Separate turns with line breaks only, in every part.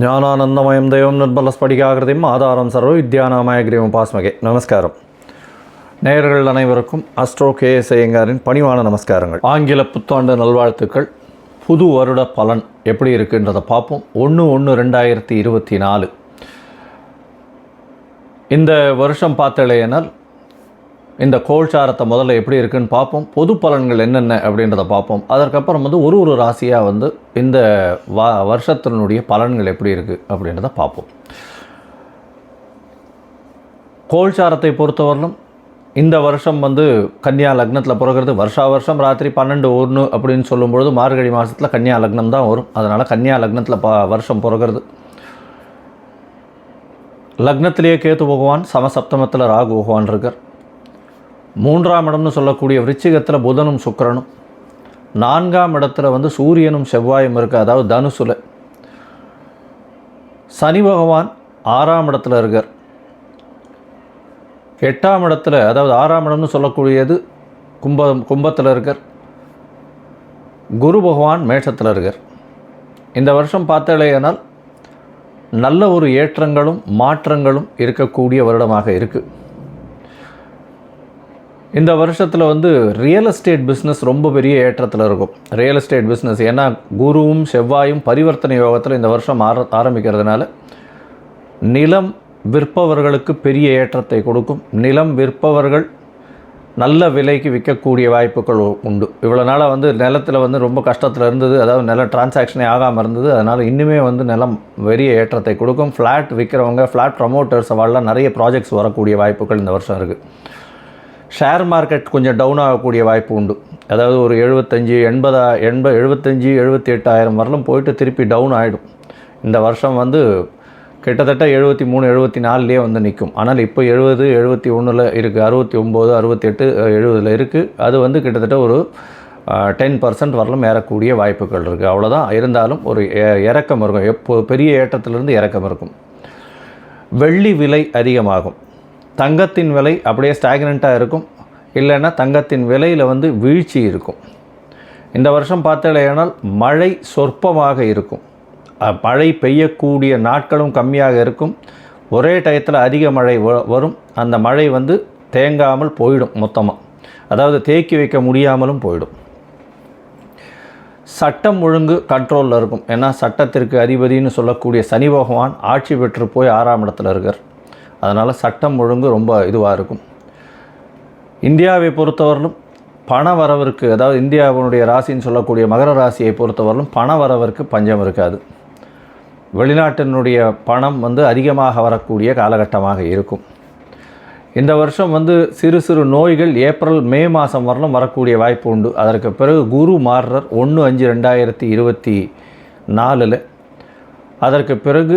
ஞானானந்தமயம் தெய்வம் நிர்மல ஸ்படிகாகிருதியும் ஆதாரம் சர்வ வித்யானாமய கிரீவம் பாஸ்மகே. நமஸ்காரம். நேயர்கள் அனைவருக்கும் அஸ்ட்ரோ கே எஸ் ஐயங்காரின் பணிவான நமஸ்காரங்கள். ஆங்கில புத்தாண்டு நல்வாழ்த்துக்கள். புது வருட பலன் எப்படி இருக்குன்றதை பார்ப்போம். ஒன்று ஒன்று ரெண்டாயிரத்தி இருபத்தி நாலு. இந்த வருஷம் பார்த்தலையினால் இந்த கோல்சாரத்தை முதல்ல எப்படி இருக்குன்னு பார்ப்போம். பொது பலன்கள் என்னென்ன அப்படின்றத பார்ப்போம். அதற்கப்புறம் வந்து ஒரு ஒரு ராசியாக வந்து இந்த வ வருஷத்தினுடைய பலன்கள் எப்படி இருக்குது அப்படின்றத பார்ப்போம். கோல்சாரத்தை பொறுத்தவரையிலும் இந்த வருஷம் வந்து கன்னியா லக்னத்தில் பிறகுறது. வருஷா வருஷம் ராத்திரி பன்னெண்டு ஒன்று அப்படின்னு சொல்லும்பொழுது மார்கழி மாதத்தில் கன்னியா லக்னம் தான் வரும். அதனால் கன்னியா லக்னத்தில் ப வருஷம் பிறகுறது. லக்னத்திலேயே கேத்து பகவான் சமசப்தமத்தில் ராகு பகவான் இருக்கார். மூன்றாம் இடம்னு சொல்லக்கூடிய விருச்சிகத்தில் புதனும் சுக்கிரனும். நான்காம் இடத்துல வந்து சூரியனும் செவ்வாயும் இருக்குது அதாவது தனுசுல. சனி பகவான் ஆறாம் இடத்துல இருக்கார். எட்டாம் இடத்துல அதாவது ஆறாம் இடம்னு சொல்லக்கூடியது கும்பம் கும்பத்தில் இருக்கார். குரு பகவான் மேஷத்தில் இருக்கார். இந்த வருஷம் பார்த்தாலேயானால் நல்ல ஒரு ஏற்றங்களும் மாற்றங்களும் இருக்கக்கூடிய வருடமாக இருக்குது இந்த வருஷத்தில் வந்து ரியல் எஸ்டேட் பிஸ்னஸ் ரொம்ப பெரிய ஏற்றத்தில் இருக்கும். ரியல் எஸ்டேட் பிஸ்னஸ் ஏன்னா குருவும் செவ்வாயும் பரிவர்த்தனை யோகத்தில் இந்த வருஷம் ஆர ஆரம்பிக்கிறதுனால நிலம் விற்பவர்களுக்கு பெரிய ஏற்றத்தை கொடுக்கும். நிலம் விற்பவர்கள் நல்ல விலைக்கு விற்கக்கூடிய வாய்ப்புகள் உண்டு. இவ்வளோ நாளாக வந்து நிலத்தில் வந்து ரொம்ப கஷ்டத்தில் இருந்தது. அதாவது நில டிரான்சாக்ஷனே ஆகாமல் இருந்தது. அதனால் இன்னுமே வந்து நிலம் பெரிய ஏற்றத்தை கொடுக்கும். ஃப்ளாட் விற்கிறவங்க ஃப்ளாட் ப்ரமோட்டர்ஸ் அவெல்லாம் நிறைய ப்ராஜெக்ட்ஸ் வரக்கூடிய வாய்ப்புகள் இந்த வருஷம் இருக்குது ஷேர் மார்க்கெட் கொஞ்சம் டவுன் ஆகக்கூடிய வாய்ப்பு உண்டு. அதாவது ஒரு எழுபத்தஞ்சி எண்பதா எண்ப எழுபத்தஞ்சி எழுபத்தி எட்டாயிரம் வரலும் போயிட்டு திருப்பி டவுன் ஆகிடும் இந்த வருஷம் வந்து கிட்டத்தட்ட எழுபத்தி மூணு எழுபத்தி நாலுலேயே வந்து நிற்கும் ஆனால் இப்போ எழுபது எழுபத்தி ஒன்றில் இருக்குது அறுபத்தி ஒம்பது அறுபத்தெட்டு எழுபதில் இருக்குது அது வந்து கிட்டத்தட்ட ஒரு டென் பர்சன்ட் வரலும் ஏறக்கூடிய வாய்ப்புகள் இருக்குது அவ்வளோதான் இருந்தாலும் ஒரு எ- இறக்கம் இருக்கும். எப்போ பெரிய ஏற்றத்திலிருந்து இறக்கம் இருக்கும். வெள்ளி விலை அதிகமாகும். தங்கத்தின் விலை அப்படியே ஸ்டாக்னண்ட்டாக இருக்கும். இல்லைன்னா தங்கத்தின் விலையில் வந்து வீழ்ச்சி இருக்கும். இந்த வருஷம் பார்த்தலையானால் மழை சொற்பமாக இருக்கும். மழை பெய்யக்கூடிய நாட்களும் கம்மியாக இருக்கும். ஒரே டயத்தில் அதிக மழை வ- வரும். அந்த மழை வந்து தேங்காமல் போயிடும் மொத்தமாக அதாவது தேக்கி வைக்க முடியாமலும் போயிடும். சட்டம் ஒழுங்கு கண்ட்ரோலில் இருக்கும். ஏன்னா சட்டத்திற்கு அதிபதின்னு சொல்லக்கூடிய சனி பகவான் ஆட்சி பெற்று போய் ஆறாம் இடத்துல இருக்கார். அதனால் சட்டம் ஒழுங்கு ரொம்ப இதுவாக இருக்கும். இந்தியாவை பொறுத்தவரையிலும் பண வரவிற்கு அதாவது இந்தியாவினுடைய ராசின்னு சொல்லக்கூடிய மகர ராசியை பொறுத்தவரையிலும் பண வரவிற்கு பஞ்சம் இருக்காது. வெளிநாட்டினுடைய பணம் வந்து அதிகமாக வரக்கூடிய காலகட்டமாக இருக்கும். இந்த வருஷம் வந்து சிறு சிறு நோய்கள் ஏப்ரல் மே மாதம் வரலும் வரக்கூடிய வாய்ப்பு உண்டு. அதற்கு பிறகு குரு மாறுறர். ஒன்று அஞ்சு ரெண்டாயிரத்தி இருபத்தி நாலில். அதற்கு பிறகு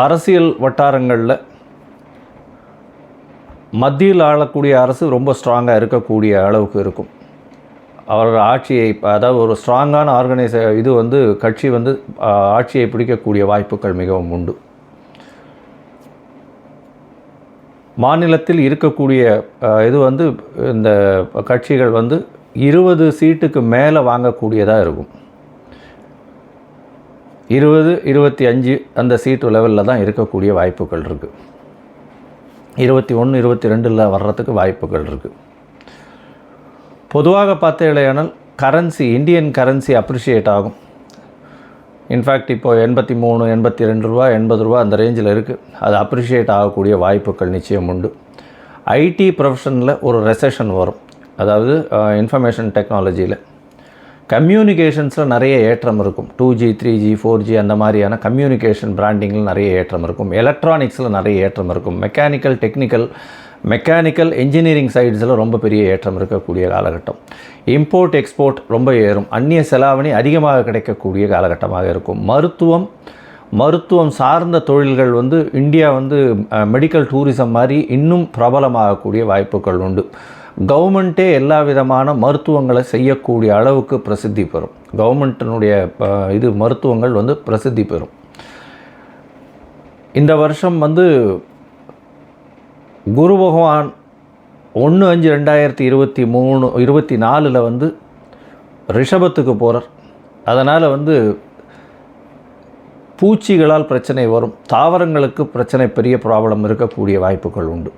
அரசியல் வட்டாரங்களில் மத்தியில் ஆளக்கூடிய அரசு ரொம்ப ஸ்ட்ராங்காக இருக்கக்கூடிய அளவுக்கு இருக்கும். அவரோட ஆட்சியை அதாவது ஒரு ஸ்ட்ராங்கான ஆர்கனைச இது வந்து கட்சி வந்து ஆட்சியை பிடிக்கக்கூடிய வாய்ப்புகள் மிகவும் உண்டு. மாநிலத்தில் இருக்கக்கூடிய இது வந்து இந்த கட்சிகள் வந்து இருபது சீட்டுக்கு மேலே வாங்கக்கூடியதாக இருக்கும். இருபது இருபத்தி அஞ்சு அந்த சீட்டு லெவலில் தான் இருக்கக்கூடிய வாய்ப்புகள் இருக்குது இருபத்தி ஒன்று இருபத்தி ரெண்டில் வர்றதுக்கு வாய்ப்புகள் இருக்குது பொதுவாக பார்த்தீங்களேனால் கரன்சி இந்தியன் கரன்சி அப்ரிஷியேட் ஆகும். இன்ஃபேக்ட் இப்போது எண்பத்தி மூணு எண்பத்தி ரெண்டு ரூபா எண்பது ரூபா அந்த ரேஞ்சில் இருக்குது அது அப்ரிஷியேட் ஆகக்கூடிய வாய்ப்புகள் நிச்சயம் உண்டு. ஐடி ப்ரொஃபஷனில் ஒரு ரெசெஷன் வரும். அதாவது uh, இன்ஃபர்மேஷன் டெக்னாலஜியில் கம்யூனிகேஷன்ஸில் நிறைய ஏற்றம் இருக்கும். Two G three G four G அந்த மாதிரியான கம்யூனிகேஷன் பிராண்டிங்கில் நிறைய ஏற்றம் இருக்கும். எலக்ட்ரானிக்ஸில் நிறைய ஏற்றம் இருக்கும். மெக்கானிக்கல் டெக்னிக்கல் மெக்கானிக்கல் இன்ஜினியரிங் சைட்ஸில் ரொம்ப பெரிய ஏற்றம் இருக்கக்கூடிய காலகட்டம். இம்போர்ட் எக்ஸ்போர்ட் ரொம்ப ஏறும். அந்நிய செலாவணி அதிகமாக கிடைக்கக்கூடிய காலகட்டமாக இருக்கும். மருத்துவம் மருத்துவம் சார்ந்த தொழில்கள் வந்து இந்தியா வந்து மெடிக்கல் டூரிசம் மாதிரி இன்னும் பிரபலமாகக்கூடிய வாய்ப்புகள் உண்டு. கவர்மெண்ட்டே எல்லா விதமான மருத்துவங்களை செய்யக்கூடிய அளவுக்கு பிரசித்தி பெறும். கவர்மெண்ட்டினுடைய இது மருத்துவங்கள் வந்து பிரசித்தி பெறும். இந்த வருஷம் வந்து குரு பகவான் ஒன்று அஞ்சு ரெண்டாயிரத்தி இருபத்தி மூணு இருபத்தி நாலில் வந்து ரிஷபத்துக்கு போகிறார் அதனால் வந்து பூச்சிகளால் பிரச்சனை வரும். தாவரங்களுக்கு பிரச்சனை பெரிய ப்ராப்ளம் இருக்கக்கூடிய வாய்ப்புகள் உண்டு.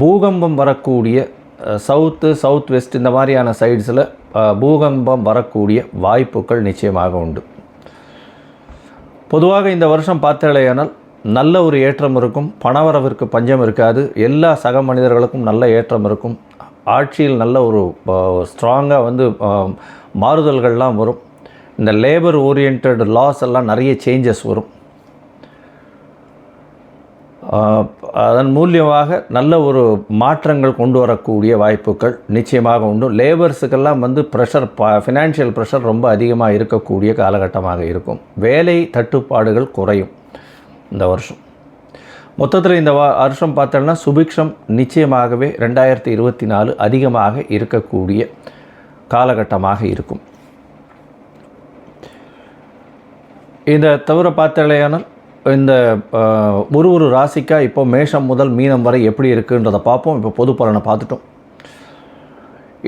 பூகம்பம் வரக்கூடிய சவுத்து சவுத் வெஸ்ட் இந்த மாதிரியான சைட்ஸில் பூகம்பம் வரக்கூடிய வாய்ப்புகள் நிச்சயமாக உண்டு. பொதுவாக இந்த வருஷம் பார்த்தாலேயானால் நல்ல ஒரு ஏற்றம் இருக்கும் பணவரவிற்கு பஞ்சம் இருக்காது எல்லா சக மனிதர்களுக்கும் நல்ல ஏற்றம் இருக்கும் ஆட்சியில் நல்ல ஒரு ஸ்ட்ராங்காக வந்து மாறுதல்கள்லாம் வரும் இந்த லேபர் ஓரியன்ட் லாஸ் எல்லாம் நிறைய சேஞ்சஸ் வரும். அதன் மூலியமாக நல்ல ஒரு மாற்றங்கள் கொண்டு வரக்கூடிய வாய்ப்புகள் நிச்சயமாக உண்டு. லேபர்ஸுக்கெல்லாம் வந்து ப்ரெஷர் ப ஃபினான்ஷியல் ப்ரெஷர் ரொம்ப அதிகமாக இருக்கக்கூடிய காலகட்டமாக இருக்கும். வேலை தட்டுப்பாடுகள் குறையும் இந்த வருஷம். மொத்தத்தில் இந்த வருஷம் பார்த்தோம்னா சுபிக்ஷம் நிச்சயமாகவே ரெண்டாயிரத்தி இருபத்தி நாலு அதிகமாக இருக்கக்கூடிய காலகட்டமாக இருக்கும். இந்த தவிர பார்த்தாலேயானால் இந்த ஒரு ஒரு ராசிக்காக இப்போ மேஷம் முதல் மீனம் வரை எப்படி இருக்குன்றதை பார்ப்போம். இப்போ பொது பலனை பார்த்துட்டோம்.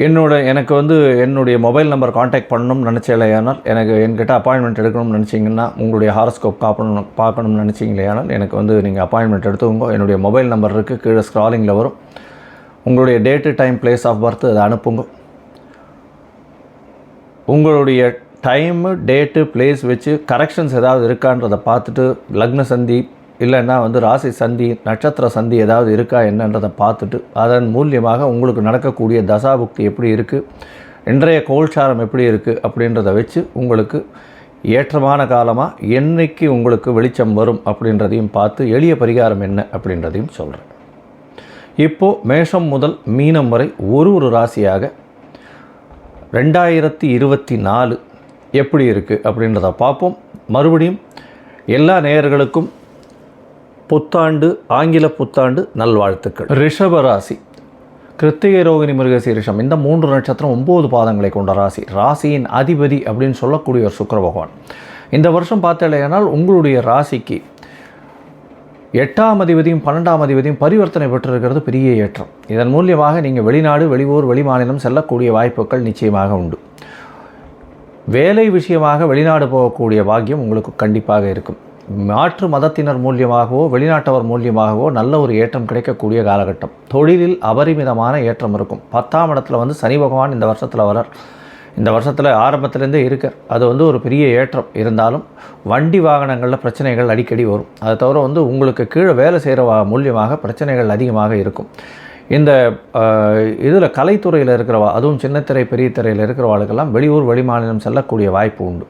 என்னோட எனக்கு வந்து என்னுடைய மொபைல் நம்பர் காண்டாக்ட் பண்ணணும்னு நினச்சேலையானால் எனக்கு என்கிட்ட அப்பாயின்மெண்ட் எடுக்கணும்னு நினச்சிங்கன்னா உங்களுடைய ஹாரஸ்கோப் காப்பணும் பார்க்கணும்னு நினச்சிங்களேயானால் எனக்கு வந்து நீங்கள் அப்பாயின்மெண்ட் எடுத்துக்கோங்க. என்னுடைய மொபைல் நம்பர் இருக்குது கீழே ஸ்க்ராலிங்கில் வரும். உங்களுடைய date time place of birth அதை அனுப்புங்க. உங்களுடைய டைமு டேட்டு பிளேஸ் வச்சு கரெக்ஷன்ஸ் ஏதாவது இருக்கான்றதை பார்த்துட்டு லக்ன சந்தி இல்லைன்னா வந்து ராசி சந்தி நட்சத்திர சந்தி ஏதாவது இருக்கா என்னன்றதை பார்த்துட்டு அதன் மூலியமாக உங்களுக்கு நடக்கக்கூடிய தசாபுக்தி எப்படி இருக்குது இன்றைய கோல்சாரம் எப்படி இருக்குது அப்படின்றத வச்சு உங்களுக்கு ஏற்றமான காலமாக என்றைக்கு உங்களுக்கு வெளிச்சம் வரும் அப்படின்றதையும் பார்த்து எளிய பரிகாரம் என்ன அப்படின்றதையும் சொல்கிறேன் இப்போது மேஷம் முதல் மீனம் வரை ஒரு ஒரு ராசியாக ரெண்டாயிரத்தி இருபத்தி நாலு எப்படி இருக்குது அப்படின்றத பார்ப்போம். மறுபடியும் எல்லா நேயர்களுக்கும் புத்தாண்டு ஆங்கில புத்தாண்டு நல்வாழ்த்துக்கள். ரிஷபராசி கிருத்திகை ரோகிணி மிருகசீரிஷம் இந்த மூன்று நட்சத்திரம் ஒம்பது பாதங்களை கொண்ட ராசி. ராசியின் அதிபதி அப்படின்னு சொல்லக்கூடிய ஒரு சுக்கர பகவான். இந்த வருஷம் பார்த்தாலேனால் உங்களுடைய ராசிக்கு எட்டாம் அதிபதியும் பன்னெண்டாம் அதிபதியும் பரிவர்த்தனை பெற்றிருக்கிறது பெரிய ஏற்றம். இதன் மூலியமாக நீங்கள் வெளிநாடு வெளியூர் வெளிமாநிலம் செல்லக்கூடிய வாய்ப்புகள் நிச்சயமாக உண்டு. வேலை விஷயமாக வெளிநாடு போகக்கூடிய பாக்கியம் உங்களுக்கு கண்டிப்பாக இருக்கும். மாற்று மதத்தினர் மூலியமாகவோ வெளிநாட்டவர் மூலியமாகவோ நல்ல ஒரு ஏற்றம் கிடைக்கக்கூடிய காலகட்டம். தொழிலில் அபரிமிதமான ஏற்றம் இருக்கும். பத்தாம் இடத்துல வந்து சனி பகவான் இந்த வருஷத்தில் வரார் இந்த வருஷத்தில் ஆரம்பத்துலேருந்தே இருக்க அது வந்து ஒரு பெரிய ஏற்றம். இருந்தாலும் வண்டி வாகனங்களில் பிரச்சனைகள் அடிக்கடி வரும். அதை தவிர வந்து உங்களுக்கு கீழே வேலை செய்கிற மூலியமாக பிரச்சனைகள் அதிகமாக இருக்கும். இந்த இதில் கலைத்துறையில் இருக்கிறவா அதுவும் சின்னத்திரை பெரிய திரையில் இருக்கிறவாளுக்கெல்லாம் வெளியூர் வெளிமாநிலம் செல்லக்கூடிய வாய்ப்பு உண்டு.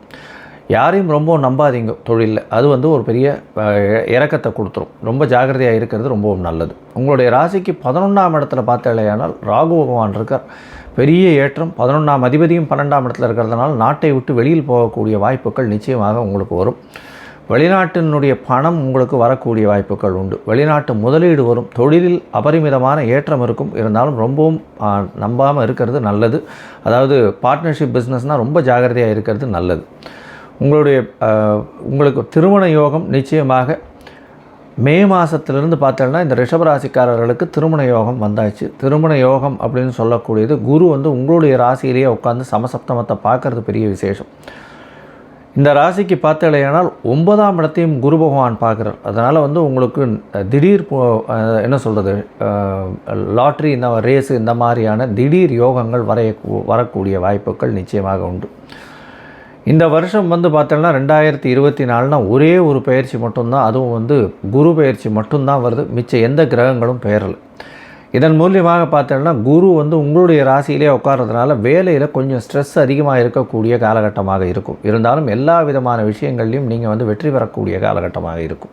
யாரையும் ரொம்ப நம்பாதீங்க தொழிலில். அது வந்து ஒரு பெரிய இறக்கத்தை கொடுத்துரும். ரொம்ப ஜாகிரதையாக இருக்கிறது ரொம்பவும் நல்லது. உங்களுடைய ராசிக்கு பதினொன்றாம் இடத்துல பார்த்தாலேயானால் ராகு பகவான் இருக்கார். பெரிய ஏற்றம் பதினொன்றாம் அதிபதியும் பன்னெண்டாம் இடத்துல இருக்கிறதுனால நாட்டை விட்டு வெளியில் போகக்கூடிய வாய்ப்புகள் நிச்சயமாக உங்களுக்கு வரும். வெளிநாட்டினுடைய பணம் உங்களுக்கு வரக்கூடிய வாய்ப்புகள் உண்டு. வெளிநாட்டு முதலீடு வரும். தொழிலில் அபரிமிதமான ஏற்றம் இருக்கும். இருந்தாலும் ரொம்பவும் நம்பாமல் இருக்கிறது நல்லது. அதாவது பார்ட்னர்ஷிப் பிஸ்னஸ்னால் ரொம்ப ஜாகிரதையாக இருக்கிறது நல்லது. உங்களுடைய உங்களுக்கு திருமண யோகம் நிச்சயமாக மே மாதத்திலிருந்து பார்த்தோன்னா இந்த ரிஷபராசிக்காரர்களுக்கு திருமண யோகம் வந்தாச்சு. திருமண யோகம் அப்படின்னு சொல்லக்கூடியது குரு வந்து உங்களுடைய ராசியிலேயே உட்காந்து சமசப்தமத்தை பார்க்குறது பெரிய விசேஷம். இந்த ராசிக்கு பார்த்தலையானால் ஒன்பதாம் இடத்தையும் குரு பகவான் பார்க்குறார். அதனால் வந்து உங்களுக்கு திடீர் என்ன சொல்கிறது லாட்ரி இந்த ரேஸு இந்த மாதிரியான திடீர் யோகங்கள் வரைய வரக்கூடிய வாய்ப்புகள் நிச்சயமாக உண்டு. இந்த வருஷம் வந்து பார்த்தோம்னா ரெண்டாயிரத்தி இருபத்தி நாலுனா ஒரே ஒரு பயிற்சி மட்டும்தான் அதுவும் வந்து குரு பயிற்சி மட்டும்தான் வருது. மிச்ச எந்த கிரகங்களும் பெயரலை. இதன் மூலியமாக பார்த்தோம்னா குரு வந்து உங்களுடைய ராசியிலே உட்கார்றதுனால வேலையில் கொஞ்சம் ஸ்ட்ரெஸ் அதிகமாக இருக்கக்கூடிய காலகட்டமாக இருக்கும். இருந்தாலும் எல்லா விதமான விஷயங்கள்லையும் நீங்கள் வந்து வெற்றி பெறக்கூடிய காலகட்டமாக இருக்கும்.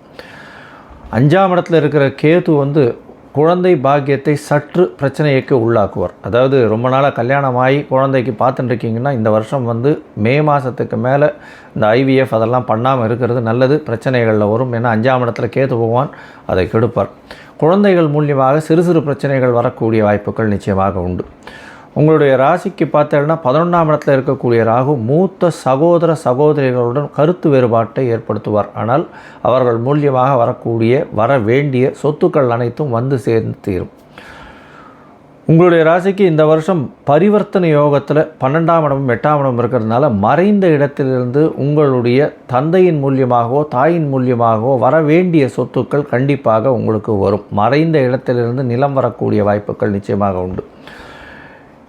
அஞ்சாம் இடத்துல இருக்கிற கேது வந்து குழந்தை பாக்கியத்தை சற்று பிரச்சனைக்கு உள்ளாக்குவார். அதாவது ரொம்ப நாளாக கல்யாணம் ஆகி குழந்தைக்கு பார்த்துட்டுருக்கீங்கன்னா இந்த வருஷம் வந்து மே மாதத்துக்கு மேலே இந்த ஐவிஎஃப் அதெல்லாம் பண்ணாமல் இருக்கிறது நல்லது. பிரச்சனைகளில் வரும். ஏன்னா அஞ்சாம் இடத்துல கேத்து போவான் அதை கெடுப்பார். குழந்தைகள் மூலியமாக சிறு சிறு பிரச்சனைகள் வரக்கூடிய வாய்ப்புகள் நிச்சயமாக உண்டு. உங்களுடைய ராசிக்கு பார்த்தீங்கன்னா பதினொன்றாம் இடத்துல இருக்கக்கூடிய ராகு மூத்த சகோதர சகோதரிகளுடன் கருத்து வேறுபாட்டை ஏற்படுத்துவார். ஆனால் அவர்கள் மூலியமாக வரக்கூடிய வர வேண்டிய சொத்துக்கள் அனைத்தும் வந்து சேர்ந்து தீரும். உங்களுடைய ராசிக்கு இந்த வருஷம் பரிவர்த்தனை யோகத்தில் பன்னெண்டாம் இடமும் எட்டாம் இடமும் இருக்கிறதுனால மறைந்த இடத்திலிருந்து உங்களுடைய தந்தையின் மூலியமாகவோ தாயின் மூலியமாகவோ வர வேண்டிய சொத்துக்கள் கண்டிப்பாக உங்களுக்கு வரும். மறைந்த இடத்திலிருந்து நிலம் வரக்கூடிய வாய்ப்புகள் நிச்சயமாக உண்டு.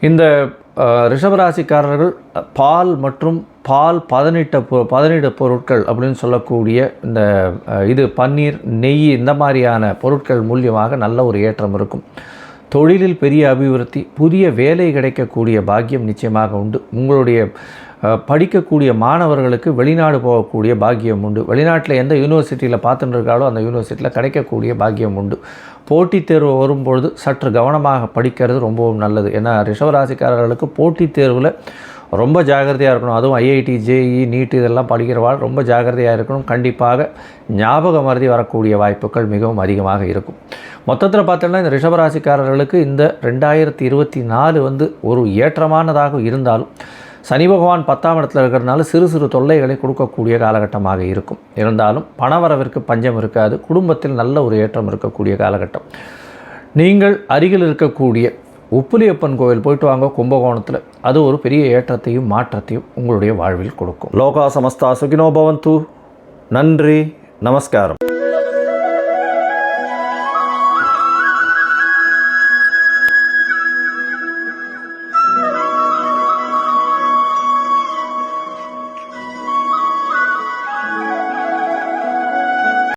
இந்த ரிஷபராசிக்காரர்கள் பால் மற்றும் பால் பதனிட்ட பொ பதனிட்ட பொருட்கள் அப்படின்னு சொல்லக்கூடிய இந்த இது பன்னீர் நெய் இந்த மாதிரியான பொருட்கள் மூலியமாக நல்ல ஒரு ஏற்றம் இருக்கும். தொழிலில் பெரிய அபிவிருத்தி புதிய வேலை கிடைக்கக்கூடிய பாக்கியம் நிச்சயமாக உண்டு. உங்களுடைய படிக்கக்கூடிய மாணவர்களுக்கு வெளிநாடு போகக்கூடிய பாக்கியம் உண்டு. வெளிநாட்டில் எந்த யூனிவர்சிட்டியில் பார்த்துட்டு இருக்காலோ அந்த யூனிவர்சிட்டியில் கிடைக்கக்கூடிய பாக்கியம் உண்டு. போட்டித் தேர்வு வரும்பொழுது சற்று கவனமாக படிக்கிறது ரொம்பவும் நல்லது. ஏன்னா ரிஷவராசிக்காரர்களுக்கு போட்டித் தேர்வில் ரொம்ப ஜாகிரதையாக இருக்கணும். அதுவும் ஐஐடி ஜேஇ நீட் இதெல்லாம் படிக்கிறவாள் ரொம்ப ஜாகிரதையாக இருக்கணும். கண்டிப்பாக ஞாபக மருதி வரக்கூடிய வாய்ப்புகள் மிகவும் அதிகமாக இருக்கும். மொத்தத்தில் பார்த்தோம்னா இந்த ரிஷபராசிக்காரர்களுக்கு இந்த ரெண்டாயிரத்தி இருபத்தி நாலு வந்து ஒரு ஏற்றமானதாக இருந்தாலும் சனி பகவான் பத்தாம் இடத்துல இருக்கிறதுனால சிறு சிறு தொல்லைகளை கொடுக்கக்கூடிய காலகட்டமாக இருக்கும். இருந்தாலும் பணவரவிற்கு பஞ்சம் இருக்காது. குடும்பத்தில் நல்ல ஒரு ஏற்றம் இருக்கக்கூடிய காலகட்டம். நீங்கள் அருகில் இருக்கக்கூடிய உப்புலியப்பன் கோவில் போயிட்டு வாங்க கும்பகோணத்தில். அது ஒரு பெரிய ஏற்றத்தையும் மாற்றத்தையும் உங்களுடைய வாழ்வில் கொடுக்கும். லோகா சமஸ்தா சுகினோ பவந்து. நன்றி நமஸ்காரம்.